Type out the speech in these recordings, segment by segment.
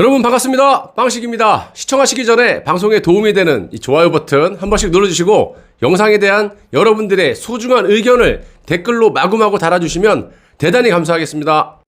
여러분 반갑습니다. 빵식입니다. 시청하시기 전에 방송에 도움이 되는 이 좋아요 버튼 한 번씩 눌러주시고 영상에 대한 여러분들의 소중한 의견을 댓글로 마구마구 달아주시면 대단히 감사하겠습니다.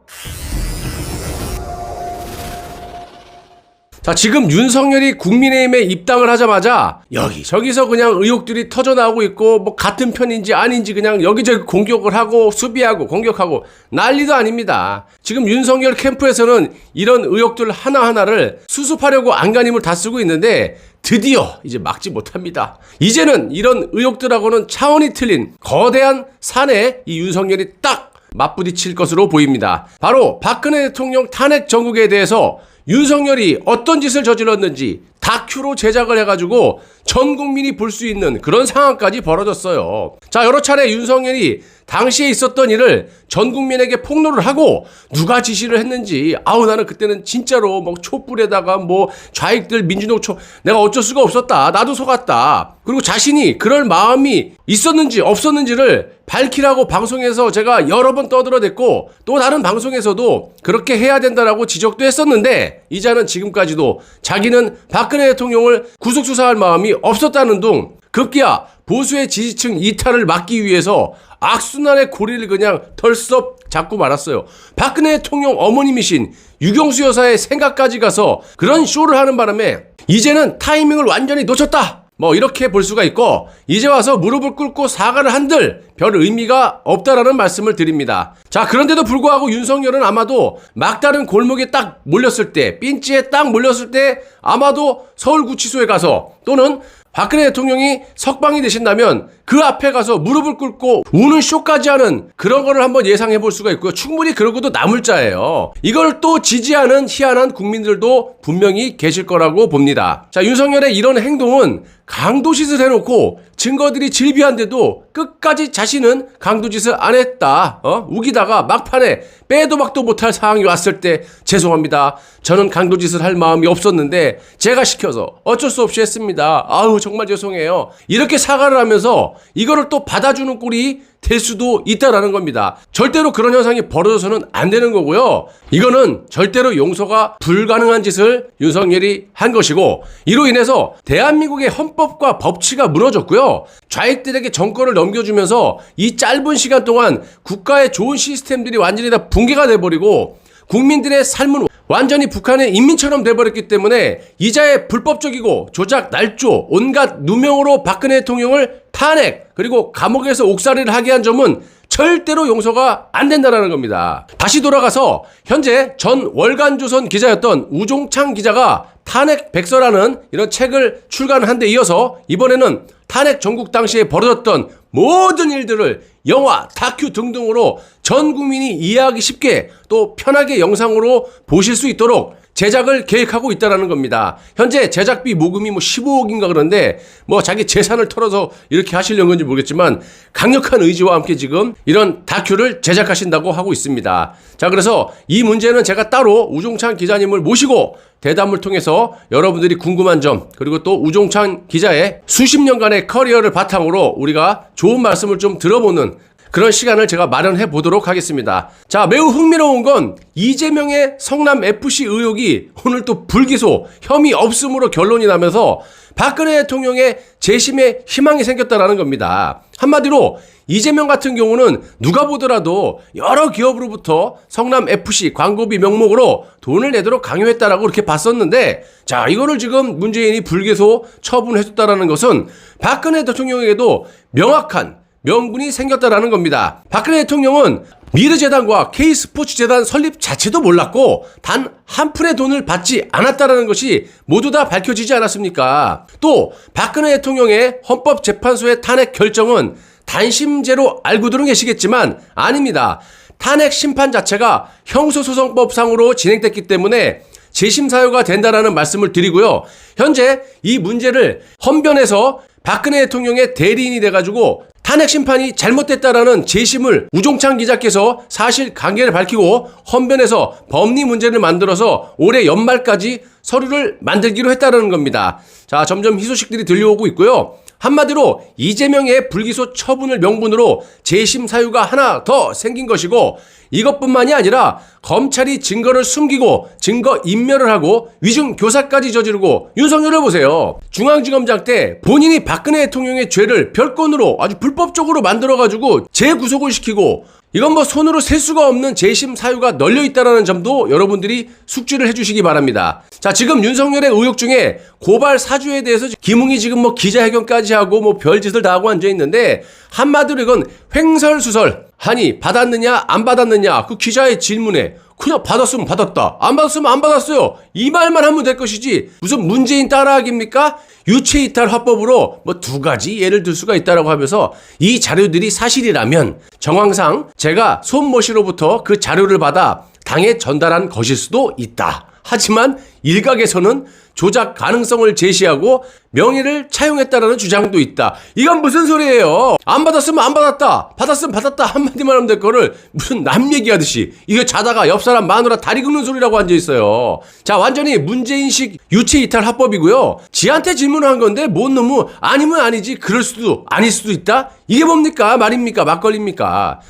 자, 지금 윤석열이 국민의힘에 입당을 하자마자 여기저기서 그냥 의혹들이 터져나오고 있고 뭐 같은 편인지 아닌지 그냥 여기저기 공격을 하고 수비하고 공격하고 난리도 아닙니다. 지금 윤석열 캠프에서는 이런 의혹들 하나하나를 수습하려고 안간힘을 다 쓰고 있는데 드디어 이제 막지 못합니다. 이제는 이런 의혹들하고는 차원이 틀린 거대한 산에 이 윤석열이 딱 맞부딪힐 것으로 보입니다. 바로 박근혜 대통령 탄핵 정국에 대해서 윤석열이 어떤 짓을 저질렀는지 다큐로 제작을 해가지고 전 국민이 볼 수 있는 그런 상황까지 벌어졌어요. 자, 여러 차례 윤석열이 당시에 있었던 일을 전 국민에게 폭로를 하고 누가 지시를 했는지 아우 나는 그때는 진짜로 뭐 촛불에다가 뭐 좌익들 민주노총 내가 어쩔 수가 없었다. 나도 속았다. 그리고 자신이 그럴 마음이 있었는지 없었는지를 밝히라고 방송에서 제가 여러 번 떠들어댔고 또 다른 방송에서도 그렇게 해야 된다라고 지적도 했었는데 이자는 지금까지도 자기는 박 근혜 대통령을 구속 수사할 마음이 없었다는 둥 급기야 보수의 지지층 이탈을 막기 위해서 악순환의 고리를 그냥 털썩 잡고 말았어요. 박근혜 대통령 어머님이신 유경수 여사의 생각까지 가서 그런 쇼를 하는 바람에 이제는 타이밍을 완전히 놓쳤다. 뭐 이렇게 볼 수가 있고 이제 와서 무릎을 꿇고 사과를 한들 별 의미가 없다라는 말씀을 드립니다. 자 그런데도 불구하고 윤석열은 아마도 막다른 골목에 딱 몰렸을 때 핀치에 딱 몰렸을 때 아마도 서울구치소에 가서 또는 박근혜 대통령이 석방이 되신다면 그 앞에 가서 무릎을 꿇고 우는 쇼까지 하는 그런 거를 한번 예상해 볼 수가 있고요. 충분히 그러고도 남을 자예요. 이걸 또 지지하는 희한한 국민들도 분명히 계실 거라고 봅니다. 자, 윤석열의 이런 행동은 강도짓을 해놓고 증거들이 질비한데도 끝까지 자신은 강도짓을 안 했다. 어? 우기다가 막판에 빼도 박도 못할 상황이 왔을 때 죄송합니다. 저는 강도짓을 할 마음이 없었는데 제가 시켜서 어쩔 수 없이 했습니다. 아우 정말 죄송해요. 이렇게 사과를 하면서 이거를 또 받아주는 꼴이 될 수도 있다라는 겁니다. 절대로 그런 현상이 벌어져서는 안 되는 거고요. 이거는 절대로 용서가 불가능한 짓을 윤석열이 한 것이고 이로 인해서 대한민국의 헌법과 법치가 무너졌고요. 좌익들에게 정권을 넘겨주면서 이 짧은 시간 동안 국가의 좋은 시스템들이 완전히 다 붕괴가 돼버리고 국민들의 삶은 완전히 북한의 인민처럼 돼버렸기 때문에 이자의 불법적이고 조작, 날조, 온갖 누명으로 박근혜 대통령을 탄핵 그리고 감옥에서 옥살이를 하게 한 점은 절대로 용서가 안 된다라는 겁니다. 다시 돌아가서 현재 전 월간조선 기자였던 우종창 기자가 탄핵 백서라는 이런 책을 출간한 데 이어서 이번에는 탄핵 전국 당시에 벌어졌던 모든 일들을 영화, 다큐 등등으로 전 국민이 이해하기 쉽게 또 편하게 영상으로 보실 수 있도록 제작을 계획하고 있다라는 겁니다. 현재 제작비 모금이 뭐 15억인가 그런데 뭐 자기 재산을 털어서 이렇게 하시려는 건지 모르겠지만 강력한 의지와 함께 지금 이런 다큐를 제작하신다고 하고 있습니다. 자, 그래서 이 문제는 제가 따로 우종찬 기자님을 모시고 대담을 통해서 여러분들이 궁금한 점 그리고 또 우종찬 기자의 수십 년간의 커리어를 바탕으로 우리가 좋은 말씀을 좀 들어보는 그런 시간을 제가 마련해 보도록 하겠습니다. 자, 매우 흥미로운 건 이재명의 성남 FC 의혹이 오늘 또 불기소 혐의 없음으로 결론이 나면서 박근혜 대통령의 재심에 희망이 생겼다라는 겁니다. 한마디로 이재명 같은 경우는 누가 보더라도 여러 기업으로부터 성남 FC 광고비 명목으로 돈을 내도록 강요했다라고 이렇게 봤었는데 자 이거를 지금 문재인이 불기소 처분해줬다라는 것은 박근혜 대통령에게도 명확한 명분이 생겼다라는 겁니다. 박근혜 대통령은 미르재단과 K스포츠재단 설립 자체도 몰랐고 단 한 푼의 돈을 받지 않았다라는 것이 모두 다 밝혀지지 않았습니까? 또 박근혜 대통령의 헌법재판소의 탄핵 결정은 단심제로 알고들은 계시겠지만 아닙니다. 탄핵 심판 자체가 형소소송법상으로 진행됐기 때문에 재심 사유가 된다라는 말씀을 드리고요. 현재 이 문제를 헌변에서 박근혜 대통령의 대리인이 돼가지고 탄핵 심판이 잘못됐다라는 재심을 우종창 기자께서 사실 관계를 밝히고 헌변에서 법리 문제를 만들어서 올해 연말까지 서류를 만들기로 했다는 겁니다. 자, 점점 희소식들이 들려오고 있고요. 한마디로 이재명의 불기소 처분을 명분으로 재심 사유가 하나 더 생긴 것이고 이것뿐만이 아니라 검찰이 증거를 숨기고 증거 인멸을 하고 위증 교사까지 저지르고 윤석열을 보세요. 중앙지검장 때 본인이 박근혜 대통령의 죄를 별건으로 아주 불법적으로 만들어가지고 재구속을 시키고 이건 뭐 손으로 셀 수가 없는 재심 사유가 널려 있다라는 점도 여러분들이 숙지를 해주시기 바랍니다. 자, 지금 윤석열의 의혹 중에 고발 사주에 대해서 김웅이 지금 뭐 기자회견까지 하고 뭐 별짓을 다 하고 앉아 있는데 한마디로 이건 횡설수설. 아니, 받았느냐, 안 받았느냐, 그 기자의 질문에 그냥 받았으면 받았다. 안 받았으면 안 받았어요. 이 말만 하면 될 것이지. 무슨 문재인 따라하기입니까? 유체이탈 화법으로 뭐 두 가지 예를 들 수가 있다라고 하면서 이 자료들이 사실이라면 정황상 제가 손모 씨로부터 그 자료를 받아 당에 전달한 것일 수도 있다. 하지만 일각에서는 조작 가능성을 제시하고 명의를 차용했다라는 주장도 있다. 이건 무슨 소리예요? 안 받았으면 안 받았다. 받았으면 받았다. 한마디만 하면 될 거를 무슨 남 얘기하듯이 이거 자다가 옆 사람 마누라 다리 긁는 소리라고 앉아 있어요. 자, 완전히 문재인식 유체 이탈 합법이고요. 지한테 질문을 한 건데 뭔 놈은 아니면 아니지. 그럴 수도 아닐 수도 있다. 이게 뭡니까? 말입니까? 막걸리입니까?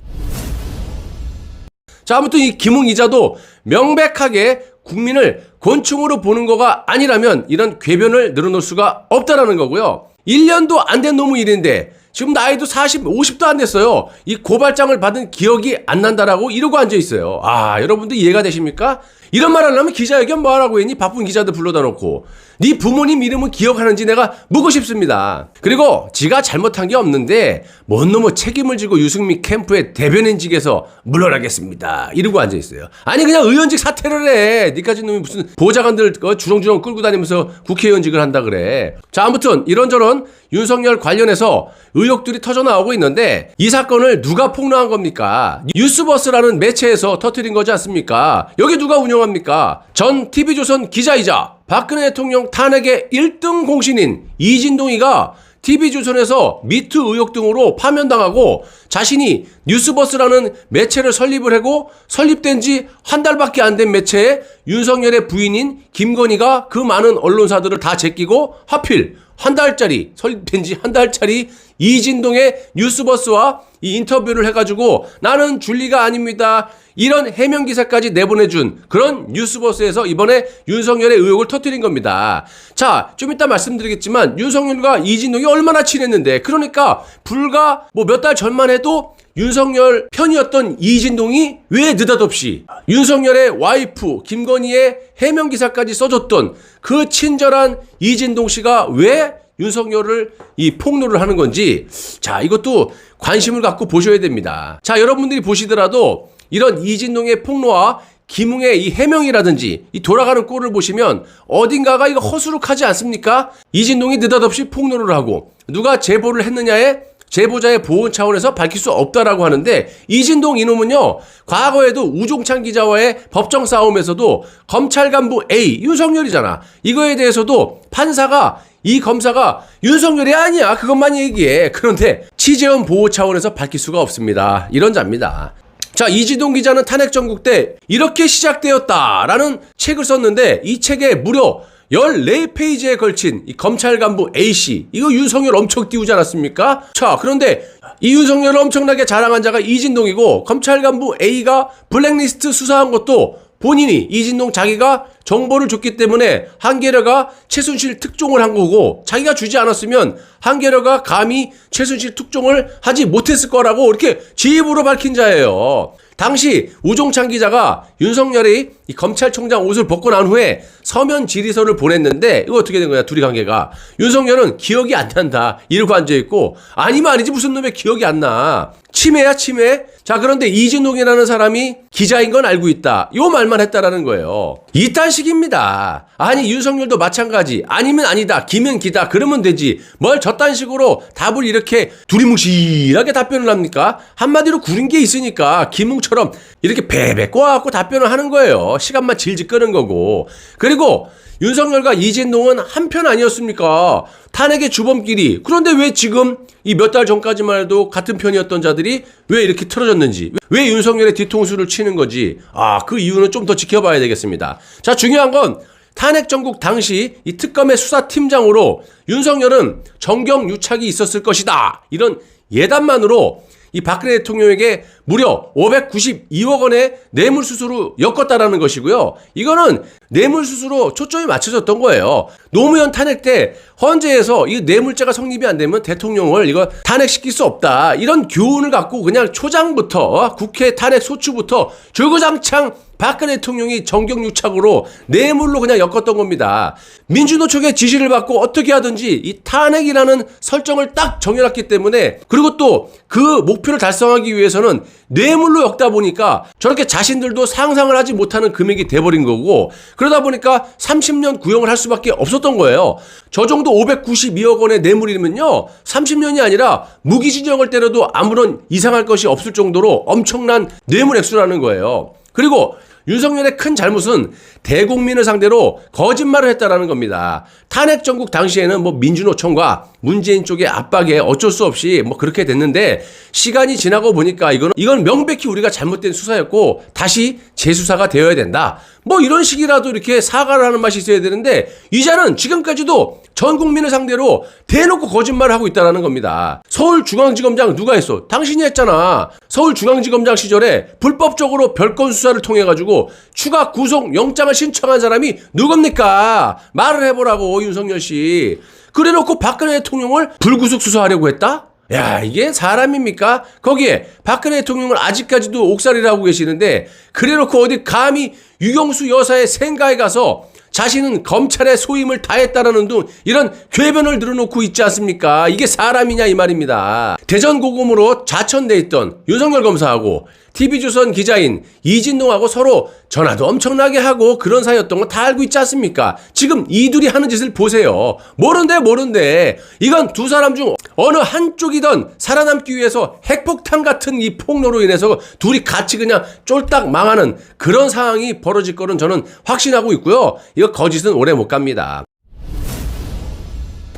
자, 아무튼 이 김웅 기자도 명백하게 국민을 곤충으로 보는 거가 아니라면 이런 궤변을 늘어놓을 수가 없다라는 거고요. 1년도 안 된 놈의 일인데 지금 나이도 40, 50도 안 됐어요. 이 고발장을 받은 기억이 안 난다라고 이러고 앉아 있어요. 아, 여러분들 이해가 되십니까? 이런 말 하려면 기자회견 뭐 하라고 했니? 바쁜 기자들 불러다 놓고. 네 부모님 이름은 기억하는지 내가 묻고 싶습니다. 그리고 지가 잘못한 게 없는데 뭔 놈의 책임을 지고 유승민 캠프의 대변인직에서 물러나겠습니다. 이러고 앉아 있어요. 아니 그냥 의원직 사퇴를 해. 니까지 놈이 무슨 보좌관들 어, 주렁주렁 끌고 다니면서 국회의원직을 한다 그래. 자 아무튼 이런저런 윤석열 관련해서 의혹들이 터져 나오고 있는데 이 사건을 누가 폭로한 겁니까? 뉴스버스라는 매체에서 터트린 거지 않습니까? 여기 누가 운영 합니까? 전 TV조선 기자이자 박근혜 대통령 탄핵의 1등 공신인 이진동이가 TV조선에서 미투 의혹 등으로 파면당하고 자신이 뉴스버스라는 매체를 설립을 하고 설립된 지 한 달밖에 안 된 매체에 윤석열의 부인인 김건희가 그 많은 언론사들을 다 제끼고 하필 한 달짜리 설립된 지 한 달짜리 이진동의 뉴스버스와 이 인터뷰를 해가지고 나는 줄리가 아닙니다. 이런 해명 기사까지 내보내준 그런 뉴스버스에서 이번에 윤석열의 의혹을 터뜨린 겁니다. 자, 좀 이따 말씀드리겠지만 윤석열과 이진동이 얼마나 친했는데 그러니까 불과 뭐 몇 달 전만 해도 윤석열 편이었던 이진동이 왜 느닷없이 윤석열의 와이프 김건희의 해명 기사까지 써줬던 그 친절한 이진동 씨가 왜 윤석열을 이 폭로를 하는 건지 자 이것도 관심을 갖고 보셔야 됩니다. 자 여러분들이 보시더라도 이런 이진동의 폭로와 김웅의 이 해명이라든지 이 돌아가는 꼴을 보시면 어딘가가 이거 허술하지 않습니까? 이진동이 느닷없이 폭로를 하고 누가 제보를 했느냐에 제보자의 보호 차원에서 밝힐 수 없다라고 하는데 이진동 이놈은요 과거에도 우종찬 기자와의 법정 싸움에서도 검찰 간부 A 윤석열이잖아. 이거에 대해서도 판사가 이 검사가 윤석열이 아니야. 그것만 얘기해. 그런데 취재원 보호 차원에서 밝힐 수가 없습니다. 이런 자입니다 자, 이지동 기자는 탄핵 전국 때 이렇게 시작되었다라는 책을 썼는데 이 책에 무려 14페이지에 걸친 이 검찰 간부 A씨. 이거 윤석열 엄청 띄우지 않았습니까? 자, 그런데 이 윤석열을 엄청나게 자랑한 자가 이진동이고 검찰 간부 A가 블랙리스트 수사한 것도 본인이 이진동 자기가 정보를 줬기 때문에 한겨레가 최순실 특종을 한 거고 자기가 주지 않았으면 한겨레가 감히 최순실 특종을 하지 못했을 거라고 이렇게 지입으로 밝힌 자예요. 당시 우종찬 기자가 윤석열이 이 검찰총장 옷을 벗고 난 후에 서면 질의서를 보냈는데 이거 어떻게 된 거야 둘이 관계가 윤석열은 기억이 안 난다 이러고 앉아 있고 아니면 아니지 무슨 놈의 기억이 안 나. 치매야 치매? 자 그런데 이진동이라는 사람이 기자인 건 알고 있다. 요 말만 했다라는 거예요. 이딴 식입니다. 아니 윤석열도 마찬가지. 아니면 아니다. 기면 기다. 그러면 되지. 뭘 저딴 식으로 답을 이렇게 두리뭉실하게 답변을 합니까? 한마디로 구린 게 있으니까 김웅처럼 이렇게 베베 꼬아갖고 답변을 하는 거예요. 시간만 질질 끄는 거고. 그리고 윤석열과 이진동은 한편 아니었습니까? 탄핵의 주범끼리. 그런데 왜 지금 이 몇 달 전까지만 해도 같은 편이었던 자들이 왜 이렇게 틀어 졌는지, 왜 윤석열의 뒤통수를 치는 거지? 아, 그 이유는 좀 더 지켜봐야 되겠습니다. 자, 중요한 건 탄핵 전국 당시 이 특검의 수사팀장으로 윤석열은 정경 유착이 있었을 것이다. 이런 예단만으로 이 박근혜 대통령에게 무려 592억 원의 뇌물수수로 엮었다라는 것이고요. 이거는 뇌물수수로 초점이 맞춰졌던 거예요. 노무현 탄핵 때 헌재에서 이 뇌물죄가 성립이 안 되면 대통령을 이거 탄핵시킬 수 없다. 이런 교훈을 갖고 그냥 초장부터 국회 탄핵 소추부터 줄구장창 박근혜 대통령이 정경유착으로 뇌물로 그냥 엮었던 겁니다. 민주노총의 지시를 받고 어떻게 하든지 이 탄핵이라는 설정을 딱 정해놨기 때문에 그리고 또 그 목표를 달성하기 위해서는 뇌물로 엮다 보니까 저렇게 자신들도 상상을 하지 못하는 금액이 돼버린 거고 그러다 보니까 30년 구형을 할 수밖에 없었던 거예요. 저 정도 592억 원의 뇌물이면요 30년이 아니라 무기징역을 때려도 아무런 이상할 것이 없을 정도로 엄청난 뇌물 액수라는 거예요. 그리고 윤석열의 큰 잘못은 대국민을 상대로 거짓말을 했다라는 겁니다. 탄핵 정국 당시에는 뭐 민주노총과 문재인 쪽의 압박에 어쩔 수 없이 뭐 그렇게 됐는데 시간이 지나고 보니까 이건 이건 명백히 우리가 잘못된 수사였고 다시 재수사가 되어야 된다. 뭐 이런 식이라도 이렇게 사과를 하는 맛이 있어야 되는데 이자는 지금까지도 전 국민을 상대로 대놓고 거짓말을 하고 있다라는 겁니다. 서울중앙지검장 누가 했어? 당신이 했잖아. 서울중앙지검장 시절에 불법적으로 별건 수사를 통해 가지고 추가 구속 영장을 신청한 사람이 누굽니까? 말을 해보라고 윤석열 씨. 그래놓고 박근혜 대통령을 불구속 수사하려고 했다? 야, 이게 사람입니까? 거기에 박근혜 대통령을 아직까지도 옥살이라고 계시는데, 그래놓고 어디 감히 유경수 여사의 생가에 가서 자신은 검찰의 소임을 다했다라는 등 이런 궤변을 늘어놓고 있지 않습니까? 이게 사람이냐 이 말입니다. 대전 고검으로 좌천돼 있던 윤석열 검사하고 TV조선 기자인 이진동하고 서로 전화도 엄청나게 하고 그런 사이였던 거 다 알고 있지 않습니까? 지금 이 둘이 하는 짓을 보세요. 모른데 모른데 이건 두 사람 중 어느 한쪽이든 살아남기 위해서 핵폭탄 같은 이 폭로로 인해서 둘이 같이 그냥 쫄딱 망하는 그런 상황이 벌어질 거는 저는 확신하고 있고요. 이거 거짓은 오래 못 갑니다.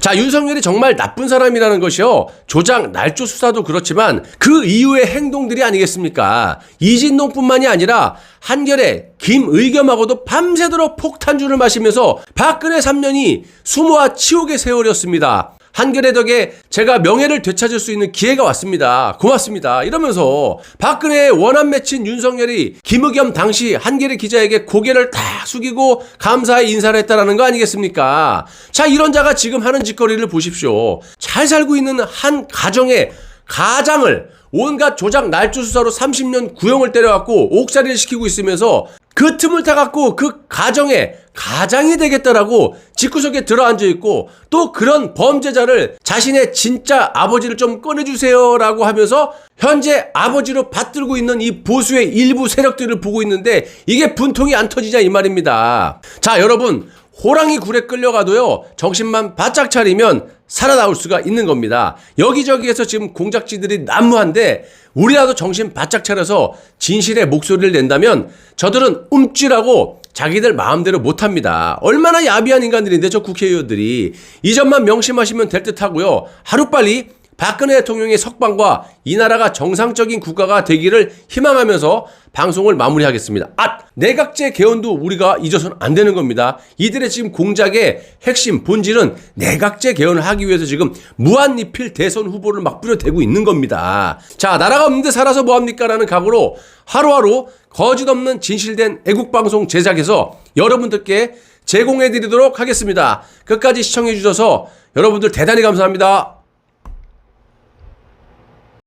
자, 윤석열이 정말 나쁜 사람이라는 것이요. 조작, 날조 수사도 그렇지만 그 이후의 행동들이 아니겠습니까? 이진동뿐만이 아니라 한결에 김의겸하고도 밤새도록 폭탄주를 마시면서 박근혜 3년이 수모와 치욕의 세월이었습니다. 한결의 덕에 제가 명예를 되찾을 수 있는 기회가 왔습니다. 고맙습니다. 이러면서 박근혜의 원한 맺힌 윤석열이 김의겸 당시 한겨레 기자에게 고개를 다 숙이고 감사의 인사를 했다라는 거 아니겠습니까? 자, 이런 자가 지금 하는 짓거리를 보십시오. 잘 살고 있는 한 가정의 가장을 온갖 조작 날조 수사로 30년 구형을 때려갖고 옥살이를 시키고 있으면서 그 틈을 타갖고 그 가정에 가장이 되겠다라고 집구석에 들어앉아 있고 또 그런 범죄자를 자신의 진짜 아버지를 좀 꺼내주세요라고 하면서 현재 아버지로 받들고 있는 이 보수의 일부 세력들을 보고 있는데 이게 분통이 안 터지자 이 말입니다. 자 여러분 호랑이 굴에 끌려가도요 정신만 바짝 차리면 살아나올 수가 있는 겁니다. 여기저기에서 지금 공작지들이 난무한데 우리라도 정신 바짝 차려서 진실의 목소리를 낸다면 저들은 움찔하고 자기들 마음대로 못합니다. 얼마나 야비한 인간들인데 저 국회의원들이 이 점만 명심하시면 될 듯 하고요. 하루빨리 박근혜 대통령의 석방과 이 나라가 정상적인 국가가 되기를 희망하면서 방송을 마무리하겠습니다. 아! 내각제 개헌도 우리가 잊어서는 안 되는 겁니다. 이들의 지금 공작의 핵심, 본질은 내각제 개헌을 하기 위해서 지금 무한리필 대선 후보를 막 뿌려대고 있는 겁니다. 자, 나라가 없는데 살아서 뭐합니까? 라는 각오로 하루하루 거짓 없는 진실된 애국방송 제작해서 여러분들께 제공해 드리도록 하겠습니다. 끝까지 시청해 주셔서 여러분들 대단히 감사합니다.